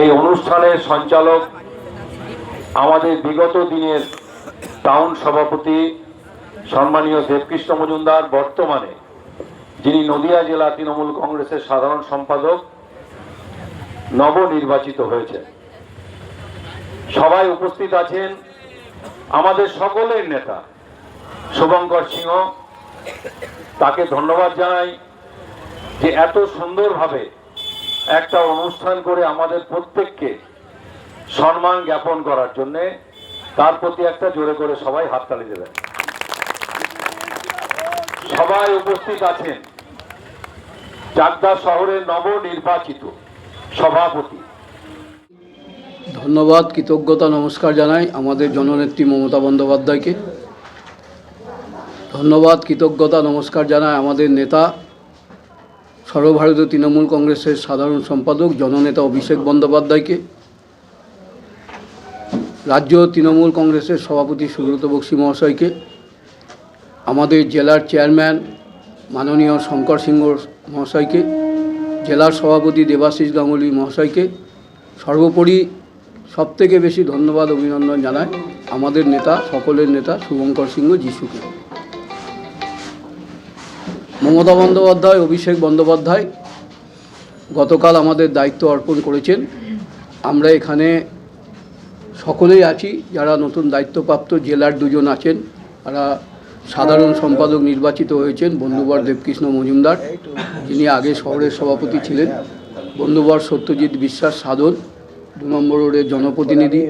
এই অনুষ্ঠানের সঞ্চালক আমাদের বিগত দিনের টাউন সভাপতি সম্মানীয় দেবকৃষ্ণ মজুমদার, বর্তমানে যিনি নদিয়া জেলা তৃণমূল কংগ্রেসের সাধারণ সম্পাদক, নবনির্বাচিত হয়েছে সবাই উপস্থিত আছেন আমাদের সকলের নেতা শুভঙ্কর সিংহ। তাকে ধন্যবাদ জানাই যে এত সুন্দরভাবে একটা অনুষ্ঠান করে আমাদের প্রত্যেককে সম্মান জ্ঞাপন করার জন্যে তার প্রতি একটা জোরে করে সবাই হাততালি দেবেন। সবাই উপস্থিত আছেন। চাকদা শহরের নবনির্বাচিত সভাপতি। ধন্যবাদ, কৃতজ্ঞতা, নমস্কার জানাই আমাদের জননেত্রী মমতা বন্দ্যোপাধ্যায়কে। ধন্যবাদ, কৃতজ্ঞতা, নমস্কার জানাই আমাদের নেতা সর্বভারতীয় তৃণমূল কংগ্রেসের সাধারণ সম্পাদক, জননেতা অভিষেক বন্দ্যোপাধ্যায়কে, রাজ্য তৃণমূল কংগ্রেসের সভাপতি সুব্রত বক্সী মহাশয়কে, আমাদের জেলার চেয়ারম্যান মাননীয় শঙ্কর সিংহ মহাশয়কে, জেলার সভাপতি দেবাশিস গাঙ্গুলি মহাশয়কে সর্বোপরি সবথেকে বেশি ধন্যবাদ, অভিনন্দন জানায় আমাদের নেতা, সকলের নেতা শুভঙ্কর সিংহ যিশুকে। মমতা বন্দ্যোপাধ্যায়, অভিষেক বন্দ্যোপাধ্যায় গতকাল আমাদের দায়িত্ব অর্পণ করেছেন। আমরা এখানে সকলেই আছি, যারা নতুন দায়িত্বপ্রাপ্ত জেলার দুজন আছেন। তারা সাধারণ সম্পাদক নির্বাচিত হয়েছেন, বন্ধুবর দেবকৃষ্ণ মজুমদার। যিনি আগে শহরের সভাপতি ছিলেন। বন্ধুবর সত্যজিৎ বিশ্বাস সাধন, দু নম্বর রোডের জনপ্রতিনিধি।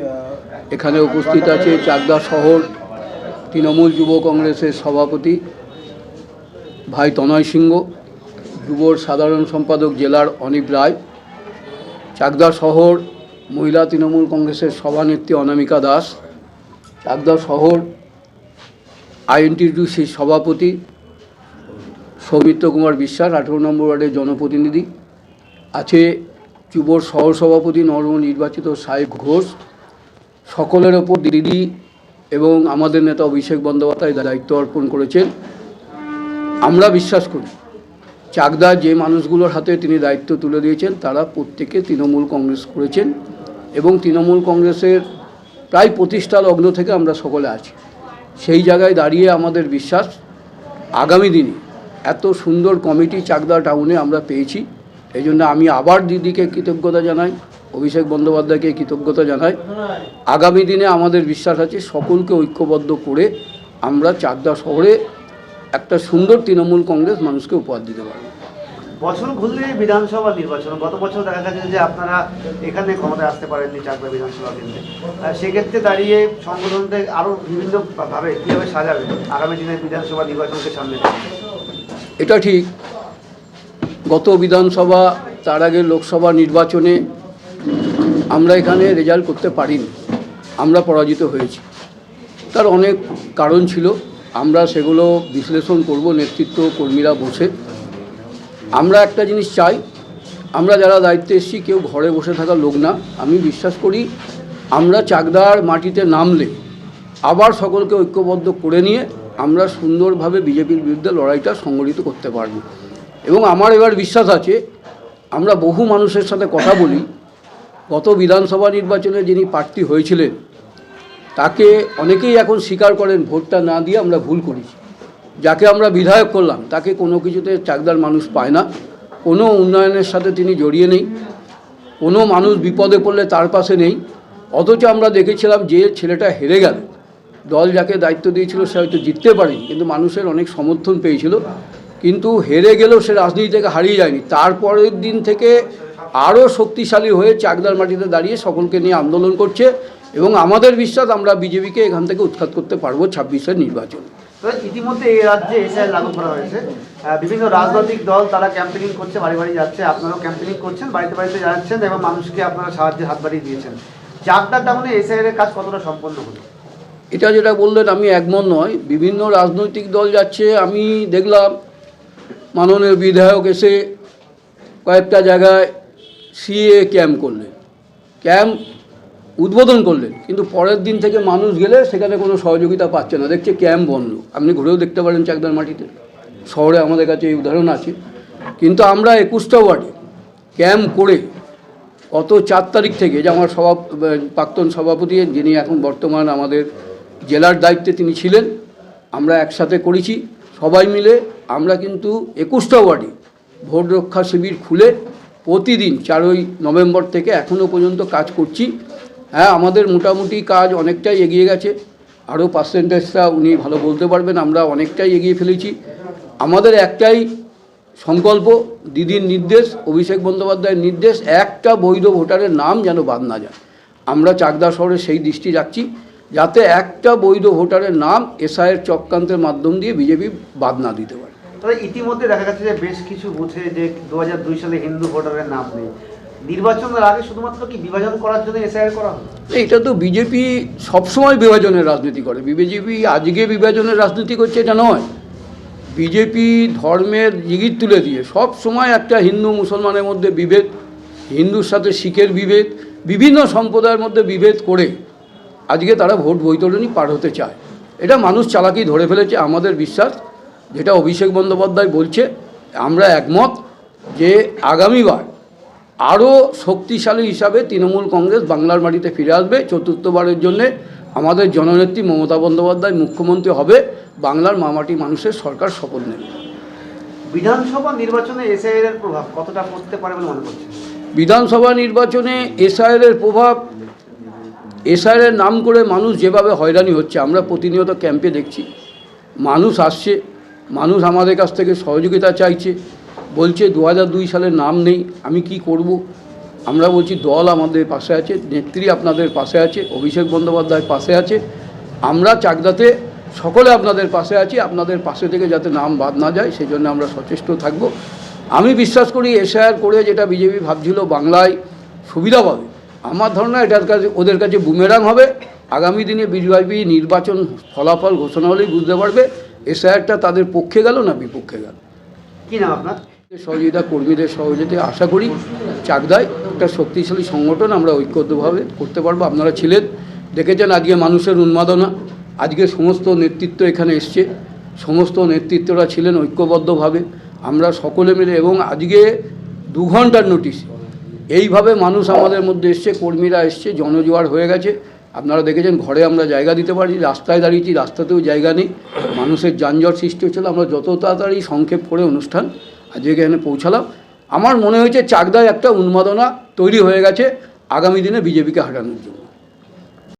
এখানে উপস্থিত আছে চাকদা শহর, তৃণমূল যুব কংগ্রেসের সভাপতি ভাই তনয় সিংহ, যুবর সাধারণ সম্পাদক জেলার অনিপ রায়, চাকদা শহর মহিলা তৃণমূল কংগ্রেসের সভানেত্রী অনামিকা দাস, চাকদা শহর আইএনটিডিউসির সভাপতি সৌমিত্র কুমার বিশ্বাস, আঠেরো নম্বর ওয়ার্ডের জনপ্রতিনিধি, আছে যুবর সভাপতি নবনির্বাচিত সাহেব ঘোষ, সকলের ওপর দিদি এবং আমাদের নেতা অভিষেক বন্দ্যোপাধ্যায় দায়িত্ব অর্পণ করেছেন। আমরা বিশ্বাস করি। চাকদা যে মানুষগুলোর হাতে তিনি দায়িত্ব তুলে দিয়েছেন, তারা প্রত্যেকে তৃণমূল কংগ্রেস করেছেন এবং তৃণমূল কংগ্রেসের প্রায় প্রতিষ্ঠা লগ্ন থেকে আমরা সকলে আছি। সেই জায়গায় দাঁড়িয়ে আমাদের বিশ্বাস, আগামী দিনে এত সুন্দর কমিটি চাকদা টাউনে আমরা পেয়েছি। এই জন্য আমি আবার দিদিকে কৃতজ্ঞতা জানাই, অভিষেক বন্দ্যোপাধ্যায়কে কৃতজ্ঞতা জানাই। আগামী দিনে আমাদের বিশ্বাস আছে, সকলকে ঐক্যবদ্ধ করে আমরা চাকদা শহরে একটা সুন্দর তৃণমূল কংগ্রেস মানুষকে উপহার দিতে পারব বছর ঘুরলে বিধানসভা নির্বাচন গত বছর দেখা গেছে যে আপনারা এখানে ক্ষমতায় আসতে পারেননি চাকদা বিধানসভা কেন্দ্রে। সেক্ষেত্রে দাঁড়িয়ে সংগঠনকে আরও বিভিন্ন ভাবে কীভাবে সাজাবে? আগামী দিনে বিধানসভা নির্বাচনকে সামনে এটা ঠিক। গত বিধানসভা তার আগে লোকসভা নির্বাচনে আমরা এখানে রেজাল্ট করতে পারিনি। আমরা পরাজিত হয়েছি। তার অনেক কারণ ছিল। আমরা সেগুলো বিশ্লেষণ করব, নেতৃত্ব কর্মীরা বসে। আমরা একটা জিনিস চাই, আমরা যারা দায়িত্বে এসেছি, কেউ ঘরে বসে থাকা লোক না। আমি বিশ্বাস করি, আমরা চাকদার মাটিতে নামলে, আবার সকলকে ঐক্যবদ্ধ করে নিয়ে আমরা সুন্দরভাবে বিজেপির বিরুদ্ধে লড়াইটা সংগঠিত করতে পারব। এবং আমার এবার বিশ্বাস আছে, আমরা বহু মানুষের সাথে কথা বলি। গত বিধানসভা নির্বাচনে যিনি প্রার্থী হয়েছিলেন তাকে অনেকেই এখন স্বীকার করেন, ভোটটা না দিয়ে আমরা ভুল করেছি। যাকে আমরা বিধায়ক করলাম, তাকে কোনো কিছুতে চাকদার মানুষ পায় না। কোনো উন্নয়নের সাথে তিনি জড়িয়ে নেই। কোনো মানুষ বিপদে পড়লে তার পাশে নেই। অথচ আমরা দেখেছিলাম যে ছেলেটা হেরে গেল। দল যাকে দায়িত্ব দিয়েছিল সে হয়তো জিততে পারেনি, কিন্তু মানুষের অনেক সমর্থন পেয়েছিল। কিন্তু হেরে গেলেও সে রাজনীতি থেকে হারিয়ে যায়নি। তারপরের দিন থেকে আরও শক্তিশালী হয়ে চাকদার মাটিতে দাঁড়িয়ে সকলকে নিয়ে আন্দোলন করছে। এবং আমাদের বিশ্বাস আমরা বিজেপিকে এখান থেকে উৎখাত করতে পারব ছাব্বিশের নির্বাচন। ইতিমধ্যে এই রাজ্যে এসআই লাগু করা হয়েছে। বিভিন্ন রাজনৈতিক দল তারা ক্যাম্পেনিং করছে বাড়ি বাড়ি যাচ্ছে। আপনারাও ক্যাম্পেনিং করছেন বাড়িতে বাড়িতে যাচ্ছেন এবং মানুষকে আপনারা সাহায্যের হাত বাড়িয়ে দিয়েছেন। চাকদার টাউনে এসআই এর কাজ কতটা সম্পন্ন হলো? এটা যেটা বললেন আমি একমত নয়। বিভিন্ন রাজনৈতিক দল যাচ্ছে আমি দেখলাম মাননীয় বিধায়ক এসে কয়েকটা জায়গায় সিএ ক্যাম্প করলেন। ক্যাম্প উদ্বোধন করলেন, কিন্তু পরের দিন থেকে মানুষ গেলে সেখানে কোনো সহযোগিতা পাচ্ছে না। দেখছে ক্যাম্প বন্ধ। আপনি ঘুরেও দেখতে পারেন চাকদার মাটিতে। শহরে আমাদের কাছে এই উদাহরণ আছে। কিন্তু আমরা একুশটা ওয়ার্ডে ক্যাম্প করে গত চার তারিখ থেকে যে আমার সভা, প্রাক্তন সভাপতি যিনি এখন বর্তমান আমাদের জেলার দায়িত্বে তিনি ছিলেন, আমরা একসাথে করেছি। সবাই মিলে আমরা কিন্তু একুশটা ওয়ার্ডে ভোট রক্ষা শিবির খুলে প্রতিদিন চারই নভেম্বর থেকে এখনও পর্যন্ত কাজ করছি। হ্যাঁ আমাদের মোটামুটি কাজ অনেকটাই এগিয়ে গেছে। আরও পার্সেন্টেজটা উনি ভালো বলতে পারবেন, আমরা অনেকটাই এগিয়ে ফেলেছি। আমাদের একটাই সংকল্প, দিদির নির্দেশ, অভিষেক বন্দ্যোপাধ্যায়ের নির্দেশ, একটা বৈধ ভোটারের নাম যেন বাদ না যায়। আমরা চাকদা শহরে সেই দৃষ্টি রাখছি, যাতে একটা বৈধ ভোটারের নাম এসআইয়ের চক্রান্তের মাধ্যম দিয়ে বিজেপি বাদ না দিতে পারে। তবে ইতিমধ্যে দেখা যাচ্ছে যে বেশ কিছু বুথে যে দু হাজার দুই সালে হিন্দু ভোটারের নাম নেই। নির্বাচনের আগে শুধুমাত্র কি বিভাজন করার জন্য এসআইআর করা এটা তো বিজেপি সবসময় বিভাজনের রাজনীতি করে। বিজেপি আজকে বিভাজনের রাজনীতি করছে এটা নয়। বিজেপি ধর্মের জিগির তুলে দিয়ে সব সময় একটা হিন্দু মুসলমানের মধ্যে বিভেদ, হিন্দুর সাথে শিখের বিভেদ, বিভিন্ন সম্প্রদায়ের মধ্যে বিভেদ করে আজকে তারা ভোট বৈতরণী পার হতে চায়। এটা মানুষ চালাকি ধরে ফেলেছে, আমাদের বিশ্বাস। যেটা অভিষেক বন্দ্যোপাধ্যায় বলছে, আমরা একমত যে আগামীবার আরও শক্তিশালী হিসাবে তৃণমূল কংগ্রেস বাংলার মাটিতে ফিরে আসবে। চতুর্থবারের জন্যে আমাদের জননেত্রী মমতা বন্দ্যোপাধ্যায় মুখ্যমন্ত্রী হবে। বাংলার মামাটি মানুষের সরকার শপথ নেবে। বিধানসভা নির্বাচনে এসআইআর এর প্রভাব কতটা পড়তে পারে বলে মনে করছেন? বিধানসভা নির্বাচনে এসআইয়ের প্রভাব এসআইয়ের নাম করে মানুষ যেভাবে হয়রানি হচ্ছে আমরা প্রতিনিয়ত ক্যাম্পে দেখছি। মানুষ আসছে মানুষ আমাদের কাছ থেকে সহযোগিতা চাইছে। বলছে দু সালের নাম নেই, আমি কি করব? আমরা বলছি, দল আমাদের পাশে আছে, নেত্রী আপনাদের পাশে আছে, অভিষেক বন্দ্যোপাধ্যায় পাশে আছে, আমরা চাকদাতে সকলে আপনাদের পাশে আছি, আপনাদের পাশে থেকে যাতে নাম বাদ না যায় সেই জন্য আমরা সচেষ্ট থাকব। আমি বিশ্বাস করি, এসআইআর করে যেটা বিজেপি ভাবছিল বাংলায় সুবিধা পাবে। আমার ধারণা, এটার কাছে, ওদের কাছে বুমেরাং হবে। আগামী দিনে বিজেপি নির্বাচন ফলাফল ঘোষণা হলেই বুঝতে পারবে, এসআইআরটা তাদের পক্ষে গেল না বিপক্ষে গেল। কি নাম আপনার? সহযোগিতা কর্মীদের সহযোগিতা, আশা করি চাকদায় একটা শক্তিশালী সংগঠন আমরা ঐক্যবদ্ধভাবে করতে পারব। আপনারা ছিলেন, দেখেছেন আজকে মানুষের উন্মাদনা। আজকে সমস্ত নেতৃত্ব এখানে এসছে। সমস্ত নেতৃত্বরা ছিলেন ঐক্যবদ্ধভাবে। আমরা সকলে মিলে এবং আজকে দু ঘণ্টার নোটিশ এইভাবে মানুষ আমাদের মধ্যে এসছে, কর্মীরা এসছে, জনজোয়ার হয়ে গেছে। আপনারা দেখেছেন, ঘরে আমরা জায়গা দিতে পারি, রাস্তায় দাঁড়িয়েছি, রাস্তাতেও জায়গা নেই। মানুষের যানজট সৃষ্টি হচ্ছিল। আমরা যত তাড়াতাড়ি সংক্ষেপ করে অনুষ্ঠান আজকে এখানে পৌঁছালাম। আমার মনে হয়েছে চাকদায় একটা উন্মাদনা তৈরি হয়ে গেছে। আগামী দিনে বিজেপিকে হারানোর জন্য।